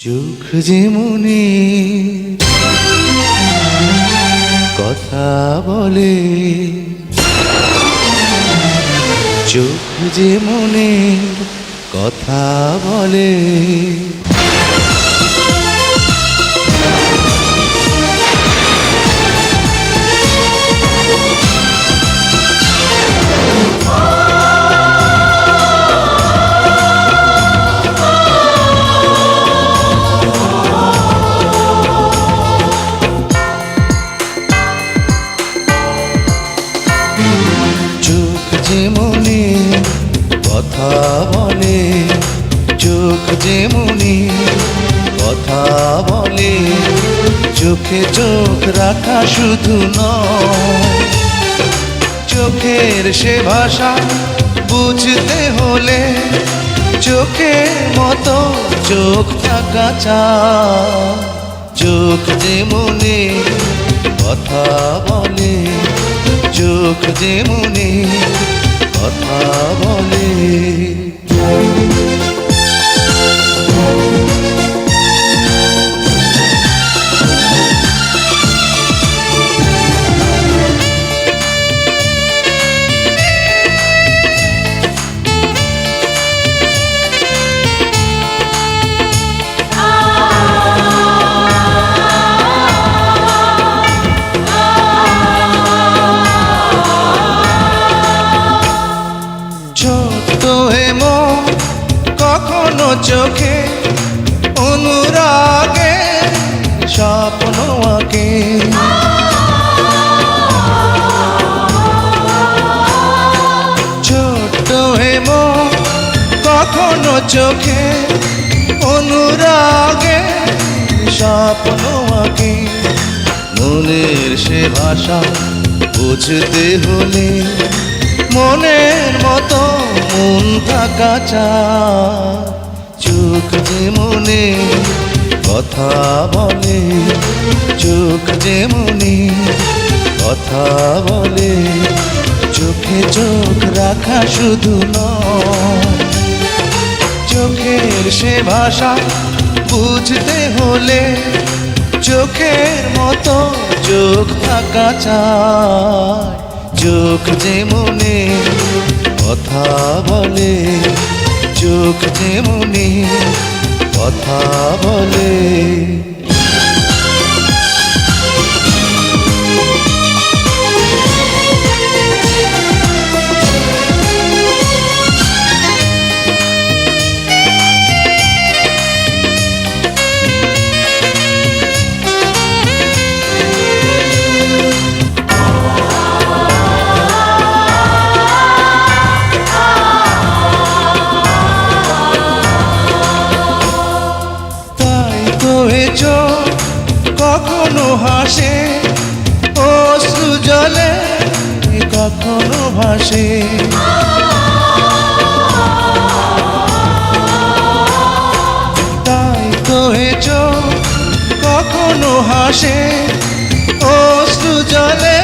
চোখ যে মনে কথা বলে চোখ যে মনে কথা বলে। কথা বলে, চোখ যে মনে কথা বলে, চোখে চোখ রাখা শুধু নয়। চোখের সে ভাষা বুঝতে হলে চোখের মতো চোখ থাকা চা চোখ যে মনে কথা বলে, চোখ যে মনে কথা বলে। চোখে অনুরাগে, স্বপ্ন আঁকে। ছোট্ট হেম কখনো চোখে অনুরাগে, স্বপ্ন আঁকে। মনের সে ভাষা বুঝতে হলে মনের মতো মন থাকা চায় চোখ যে মনে, কথা বলে। চোখ যে মনে, কথা বলে। চোখে চোখ রাখা শুধু নয়। চোখের সে ভাষা বুঝতে হলে চোখের মতো চোখ থাকা চায় চোখ যে মনে, কথা বলে। চোখ যেমনি কথা বলে। হাসে অশ্রু জলে কখনো ভাসে। তাই তো কখনো হাসে অশ্রু জলে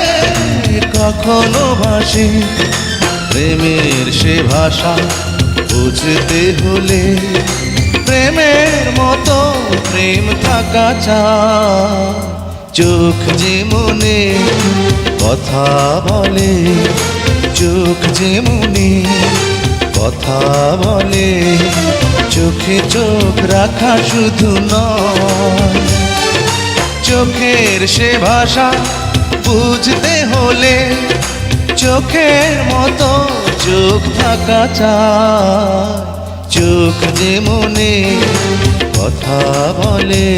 কখনো ভাসে। প্রেমের সে ভাষা বুঝতে হলে প্রেমের মতো প্রেম থাকা চায় চোখ যে মনে কথা বলে, চোখ যে মনে কথা বলে, চোখে চোখ রাখা শুধু নয়। চোখের সে ভাষা বুঝতে হলে চোখের মতো চোখ থাকা চায় চোখ যে মনে কথা বলে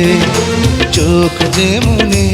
চোখ যে মনে